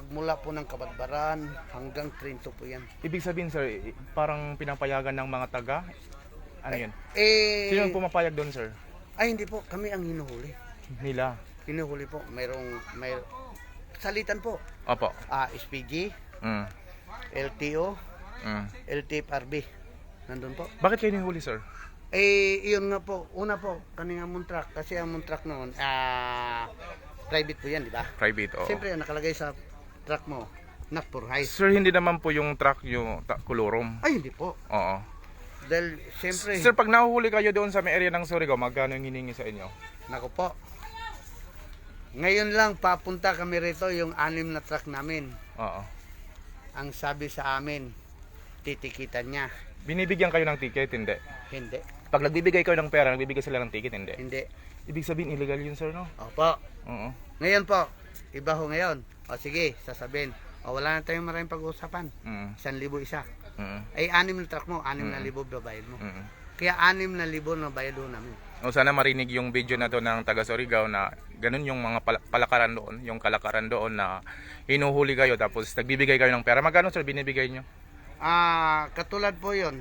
magmula po ng Kabadbaran hanggang Trinto po yan. Ibig sabihin sir, i- parang pinapayagan ng mga taga. Ano yun? Eh, Sino ang pumapayag doon sir? ay hindi po, kami ang hinuhuli. Nila. Hinuhuli po, mayroong, may, salitan po. Opo. Ah, SPG, Mm. LTO, Mm. LTFRB. Nandun po. Bakit kayo nihuli sir? Eh, iyon nga po. Una po, kanina mong truck. Kasi ang mong truck noon, ah, private po yan, di ba? Private, oo. Siyempre, nakalagay sa truck mo, not for hire. Sir, hindi naman po yung truck yung ta- kulurom. Ay, hindi po. Oo. Dahil, siyempre, Sir, pag nahuhuli kayo doon sa may area ng Surigao, magkano yung hiningi sa inyo? nako po. Ngayon lang, papunta kami rito yung anim na truck namin. Oo. Ang sabi sa amin, titikitan niya. Binibigyan kayo ng ticket, hindi. Hindi, Pag nagbibigay kayo ng pera, nagbibigay sila ng ticket, hindi. hindi. Ibig sabihin, illegal yun, sir, no? Opo. Oo. Ngayon po, iba ho ngayon. O sige, sasabihin. O wala na tayong maraming pag-uusapan. Mm. Isang libo isa. Mm. Ay, anim na truck mo, anim na Mm. libo babayad mo. Mm. Kaya anim na libo na bayad ho namin. O sana marinig yung video na to ng taga Surigao na ganun yung mga pala- palakaran doon, yung kalakaran doon na hinuhuli kayo tapos nagbibigay kayo ng pera. Magkano sir binibigay nyo? Ah, katulad po 'yon.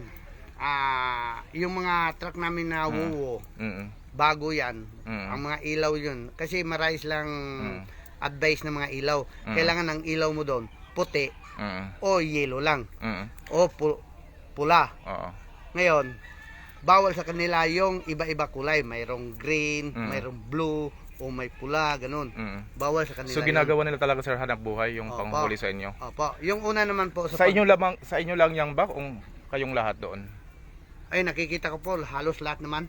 Ah, yung mga truck namin na wuwo, Mm. bago 'yan. Mm. Ang mga ilaw 'yun kasi marais lang Mm. Advice ng mga ilaw. Mm. Kailangan ng ilaw mo doon puti Mm. o yellow lang Mm. o pu- pula. Oo. Ngayon, bawal sa kanila yung iba-iba kulay. Mayroong green, Mm. mayroong blue, o may pula, ganun. Mm. Bawal sa kanila So yun. ginagawa nila talaga sir hanap buhay yung Opo. panghuli sa inyo. Opo. Yung una naman po sa, Sa pag- inyo lamang sa inyo lang yang ba o kayong lahat doon? ay nakikita ko po halos lahat naman.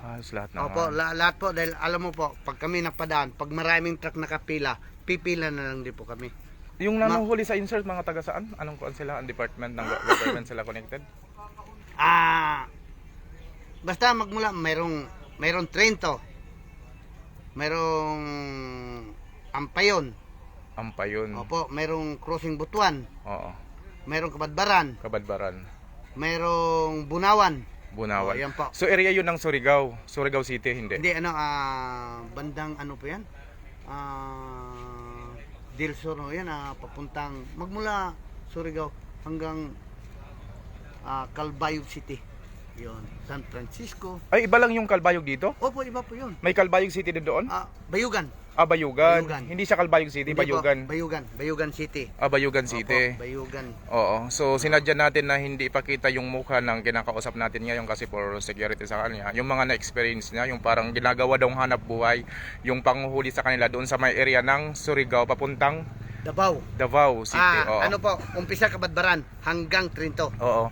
Halos lahat naman. Opo, la- lahat po dahil alam mo po, pag kami napadaan, pag maraming truck nakapila, pipila na lang din po kami. Yung nanuhuli sa insert mga taga saan? Anong kuan sila? Ang department ng go- government sila connected? Ah, basta magmula mayroong mayroong Trento. Mayroong Ampayon. Ampayon. Opo, mayroong Crossing Butuan. Oo. Mayroong Kabadbaran. Kabadbaran. Mayroong Bunawan. Bunawan. Oh, yan po. So area yun ng Surigao. Surigao City, hindi. Hindi ano ah bandang ano po 'yan? Ah Dilsor no 'yan ah, papuntang magmula Surigao hanggang ah Calbayog City. 'Yon, San Francisco. Ay, iba lang yung Kalbayog dito? Opo, iba po 'yun. May Kalbayog City din doon? Ah, Bayugan. Ah, Bayugan. Bayugan. Hindi siya Kalbayog City, Hindi po, Bayugan. Bayugan, Bayugan City. Ah, Bayugan City. Opo, Bayugan. Oo. So, sinadya natin na hindi ipakita yung mukha ng kinakausap natin ngayon kasi for security sa kanya. Yung mga na-experience niya, yung parang ginagawa daw hanap buhay, yung panguhuli sa kanila doon sa may area ng Surigao papuntang Davao. Davao City. Ah, Oo. ano po, umpisa Kabadbaran hanggang Trinto. Oo.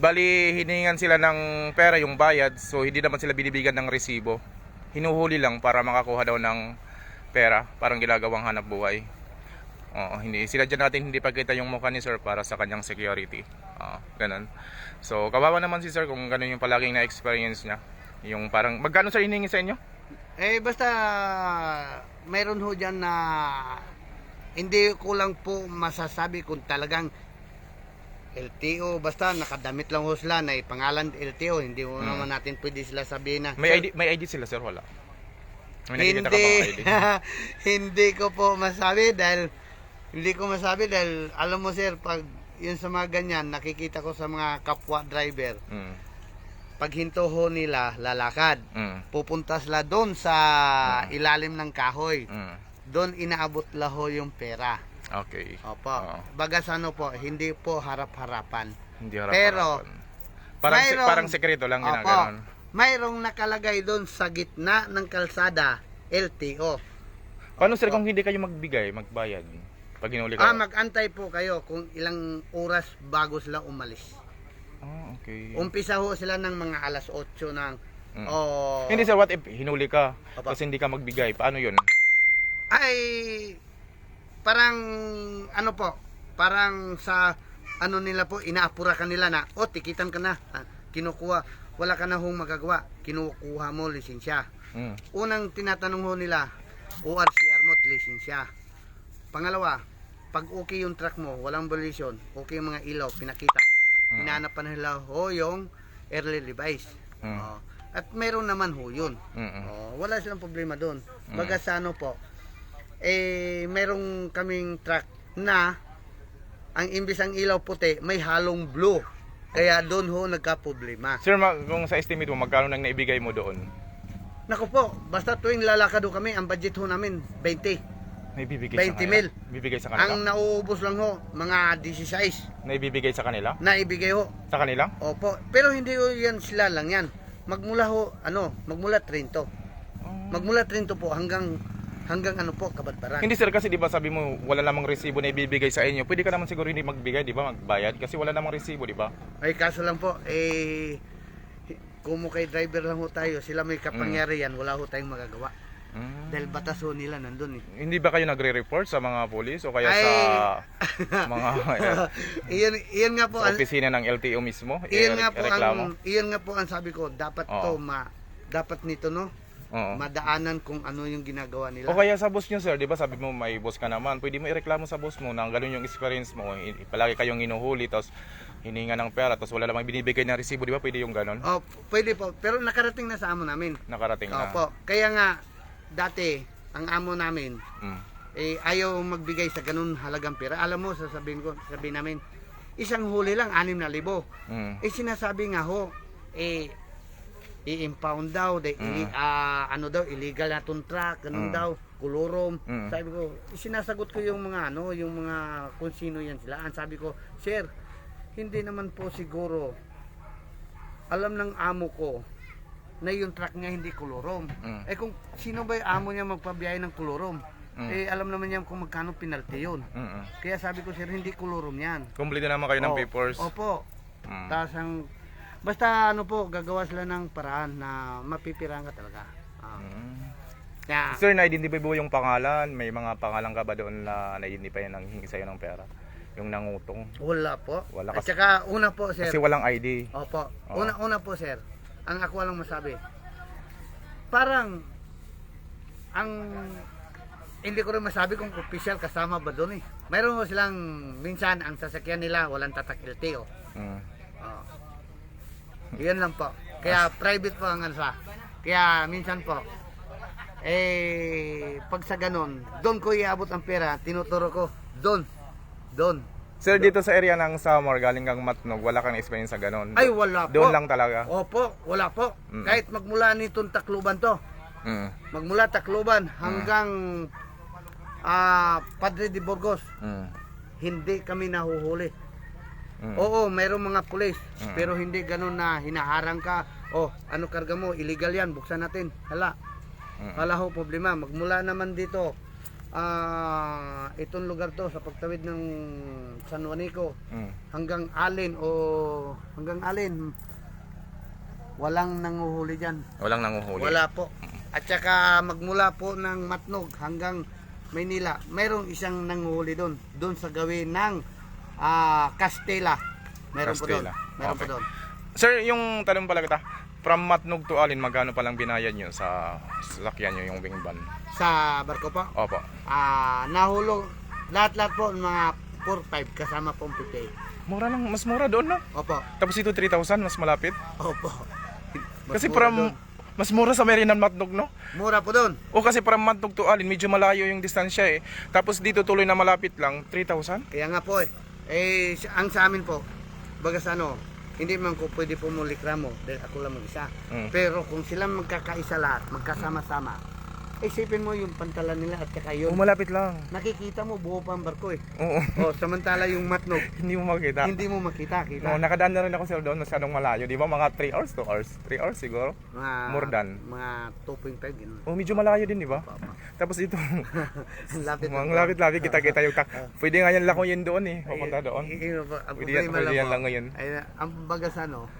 Bali, hiningan sila ng pera yung bayad, so hindi naman sila binibigyan ng resibo. Hinuhuli lang para makakuha daw ng pera, parang ginagawang hanap buhay. Oo, hindi. Sila dyan natin hindi pagkita yung mukha ni sir para sa kanyang security. Oo, ganun. So, kawawa naman si sir kung ganun yung palaging na-experience niya. Yung parang, magkano sir hiningi sa inyo? Eh basta mayroon ho dyan na hindi ko lang po masasabi kung talagang LTO basta nakadamit lang ho sila na pangalan LTO hindi mo Hmm. naman natin pwede sila sabihin na May ID, may ID sila sir, wala. May hindi hindi ko po masabi dahil hindi ko masabi dahil alam mo sir pag yun sa mga ganyan nakikita ko sa mga kapwa driver Mm, pag hinto ho nila lalakad mm, pupunta sila doon sa Hmm. ilalim ng kahoy mm. doon inaabot laho yung pera. Okay. Opo. Oo. Bagas ano po, hindi po harap-harapan. Hindi harap Pero, parang mayroong- parang sekreto lang ginaganon. Mayroong nakalagay doon sa gitna ng kalsada, LTO. Paano sir kung hindi kayo magbigay, magbayad? Pag hinuli Ah, kayo? magantay po kayo kung ilang oras bago sila umalis. Ah, okay. Umpisa ho sila ng mga alas 8 ng Mm. oh, Hindi sir, what if hinuli ka, Opo. tapos hindi ka magbigay, paano yun? ay parang ano po, parang sa ano nila po, inaapura ka nila na, o tikitan ka na, Ah, kinukuha, wala ka na hong magagawa, kinukuha mo lisensya. Mm. Unang tinatanong ho nila, ORCR mo, lisensya. Pangalawa, pag okay yung truck mo, walang violation, okay yung mga ilaw, pinakita. Mm. Hinahanap pa nila ho yung early revise. Mm. Oh, at meron naman ho yun. Mm-mm. Oh, wala silang problema doon. Baga sa ano po, eh merong kaming truck na ang imbis ang ilaw puti, may halong blue. Kaya doon ho nagka-problema. Sir, ma- kung sa estimate mo, magkano nang naibigay mo doon? Naku po, basta tuwing lalakad ho kami, ang budget ho namin 20. May bibigay 20 sa kanila? mil. Bibigay sa kanila? Ang nauubos lang ho, mga 16 Naibibigay sa kanila? na ibigay ho. Sa kanila? Opo, pero hindi ho yan sila lang yan. Magmula ho, ano, magmula Trento. Magmula Trento po hanggang hanggang ano po, Kabadbaran. Hindi sir, kasi di ba sabi mo wala namang resibo na ibibigay sa inyo. Pwede ka naman siguro hindi magbigay, di ba? Magbayad kasi wala namang resibo, di ba? Ay kaso lang po, eh, kung kay driver lang ho tayo, sila may kapangyarihan, wala ho tayong magagawa. Mm. Dahil batas ho nila nandun eh. Hindi ba kayo nagre-report sa mga polis o kaya Ay. sa mga iyan, iyan nga po, sa opisina ng LTO mismo? iyan nga po I-reklamo? ang, iyan nga po ang sabi ko, dapat to Oo. ma, dapat nito no, Oo. madaanan kung ano yung ginagawa nila. O kaya sa boss nyo sir, di ba sabi mo may boss ka naman, pwede mo ireklamo sa boss mo na ganun yung experience mo, i- palagi kayong inuhuli, tapos hininga ng pera, tapos wala namang binibigay na resibo, di ba pwede yung ganun? Oh, pwede po, pero nakarating na sa amo namin. Nakarating na. Opo, kaya nga, dati, ang amo namin, Mm. eh, ayaw magbigay sa ganun halagang pera. Alam mo, sasabihin ko, sabihin namin, isang huli lang, anim na libo. Mm. Eh, sinasabi nga ho, eh, i-impound daw, de, ili- ah, ano daw, illegal na tong truck, ganun Mm. daw, kulurom. Mm. Sabi ko, sinasagot ko yung mga ano, yung mga kung sino yan sila. Ang sabi ko, sir, hindi naman po siguro, alam ng amo ko, na yung truck niya hindi kulurom. Mm. Eh kung sino ba yung amo niya magpabiyahe ng kulurom? Mm. Eh alam naman niya kung magkano penalty yun. Mm-mm. Kaya sabi ko, sir, hindi kulurom yan. Kompleto naman kayo ng Oh, papers. Opo. Mm. Tapos ang basta ano po gagawa sila ng paraan na mapipirang ka talaga. Ah. Mm. Kaya, Sir, na-identify mo yung pangalan? May mga pangalan ka ba doon na na-identify nang hingi sa'yo ng pera? Yung nangutong? wala po. Wala At kasi- saka una po sir. Kasi walang ID. Opo. Oo. Una una po sir. Ang ako lang masabi. Parang ang hindi ko rin masabi kung official kasama ba doon eh. Mayroon silang minsan ang sasakyan nila walang tatak LTO. Mm. Oo. Yan lang po. Kaya private po ang ano sa. Kaya minsan po, eh, pag sa ganon, doon ko iabot ang pera, tinuturo ko, doon, doon. Sir, dito sa area ng Samar, galing kang Matnog, wala kang experience sa ganon. Ay, wala po. Doon lang talaga. Opo, wala po. Mm. Kahit magmula nitong Takluban to, Mm. magmula Takluban hanggang ah Padre de Burgos, Mm. hindi kami nahuhuli. Mm. Oo, mayroong mga pulis, Mm. pero hindi ganun na hinaharang ka. Oh, ano karga mo? Illegal yan, buksan natin. Hala, Mm. wala ho problema. Magmula naman dito, ah itong lugar to sa pagtawid ng San Juanico Mm. hanggang Alin o hanggang Alin, walang nanguhuli dyan. Walang nanguhuli. Wala po. At saka magmula po ng Matnog hanggang Maynila, mayroong isang nanguhuli doon. Doon sa gawin ng ah, Castella. Meron po doon. Castella. Meron Okay. po doon. Sir, yung tanong pala kita, from Matnog to Alin, magkano palang binayad nyo sa sasakyan nyo yung wing van? Sa barko po, Opo. ah, nahulog lahat-lahat po mga 4-5 kasama pong 58. Mura lang, mas mura doon, no? Opo. Tapos ito 3,000, mas malapit. Opo. Mas Kasi from, doon. mas mura sa Merinan Matnog, no? Mura po doon. O kasi from Matnog to Alin, medyo malayo yung distansya eh. Tapos dito tuloy na malapit lang, 3,000? Kaya nga po eh. Eh, ang sa amin po, bagas ano, hindi man ko pwede pumulikramo dahil ako lang mag-isa. Mm. Pero kung sila magkakaisa lahat, magkasama-sama, isipin mo yung pantalan nila at saka yun. malapit lang. Nakikita mo buo pa ang barko eh. Oo. O, samantala yung matnog, Hindi mo makita. hindi mo makita, No, kita. nakadaan na rin ako sir doon, masyadong malayo. Di ba mga 3 hours, 2 hours? 3 hours siguro. Mga, more than. Mga 2.5, gano'n. O medyo malayo din, di ba? Tapos ito, Ang lapit. mga lapit-lapit kita-kita yung tak. Pwede nga yan lakuyin doon eh, papunta doon. Ang Pwede yan- pwede yan po, lang ngayon. Ay, ang bagas ano,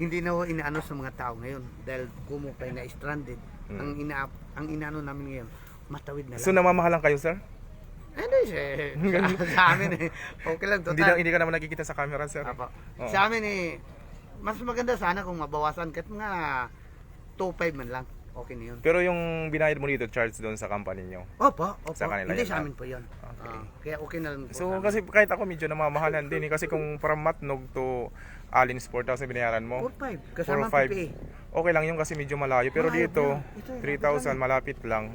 hindi na ho inaano sa mga tao ngayon dahil kumupay na stranded. Mm. Ang ina ang inaano namin ngayon, matawid na lang. So namamahalan kayo sir? Ano eh, sa, amin eh, okay lang total. Hindi, na, hindi ka naman nakikita sa camera sir. Apo. Oo. Sa amin eh, mas maganda sana kung mabawasan kahit mga 2.5 man lang. Okay na yun. Pero yung binayad mo dito, charge doon sa company nyo. Opo, opo. Sa kanila Hindi yun sa lang. amin po yun. Okay. Ah, kaya okay na lang po So sa amin. kasi kahit ako medyo namamahalan din eh. Kasi kung from Matnog to Alin Sport House na binayaran mo, 4.5, kasama 4 PPA. okay lang yung kasi medyo malayo. Pero Malayo dito, po. Ito, 3,000 malapit lang.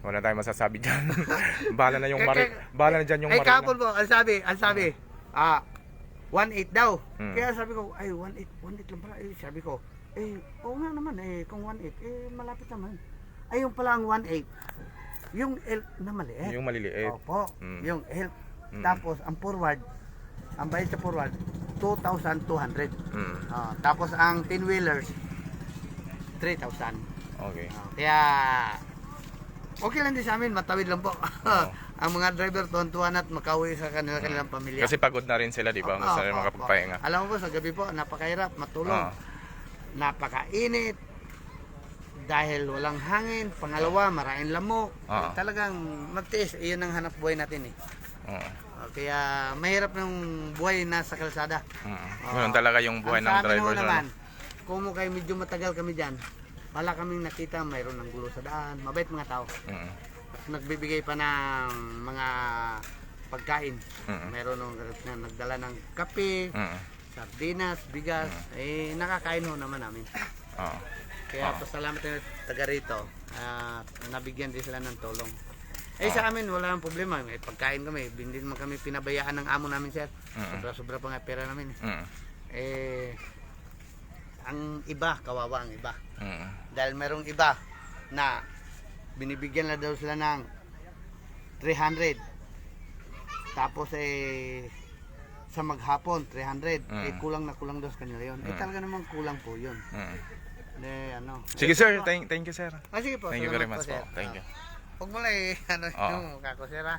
Wala tayong masasabi dyan. bahala na yung Eh, mari, kaya- bahala na dyan yung eh, marina. kahapon po, ang sabi, ang sabi, ah, 1.8 daw. Mm. Kaya sabi ko, ay, 1.8, 1.8 lang pala. Eh, sabi ko, eh, oo nga naman, eh, kung 1.8, eh, malapit naman. Ay, yung pala ang 1.8, yung L na maliit. Yung maliliit. Opo, Mm. yung L. Mm. Tapos, ang forward, ang bayad sa forward, 2,200. Mm. Ah, tapos, ang 10-wheelers, 3,000. Okay. Ah, kaya okay lang din sa amin, matawid lang po. Ang mga driver tuwan-tuwan at makauwi sa kanila kanilang pamilya. Kasi pagod na rin sila, di ba? Gusto Oo, rin oo, makapagpahinga. oo. Alam mo po, sa gabi po, napakahirap, matulog. Oo. Napakainit. Dahil walang hangin. Pangalawa, maraming lamok. Eh, talagang magtiis. Iyon ang hanap buhay natin eh. Ah, kaya mahirap ng buhay na sa kalsada. Oo. Ganun talaga yung buhay ng driver. sa naman, kung mo kayo medyo matagal kami dyan, wala kaming nakita, mayroon ng gulo sa daan. Mabait mga tao. Mm. nagbibigay pa ng mga pagkain. Mm. Nung na nagdala ng kape, Mm. Sardinas, bigas, eh nakakain ho naman namin. Oo. Kaya Ah. pasalamat na taga rito, ah, nabigyan din sila ng tulong. Eh sa amin wala nang problema, may pagkain kami, hindi naman kami pinabayaan ng amo namin sir. Mm. Sobra-sobra pa nga pera namin. eh. Mm. Eh ang iba, kawawa ang iba. Mm. Dahil merong iba na binibigyan na daw sila ng 300. Tapos eh sa maghapon 300. Mm. Eh kulang na kulang daw sa kanila 'yon. Eh Mm. talaga namang kulang po 'yun. Mm. Eh ano. Sige sir, thank, thank you sir. Ah, sige po. Thank you salamat very much sir. po. Thank you. Ah, Huwag mo lang eh, ano Oo. yung mukha ko, sir ha?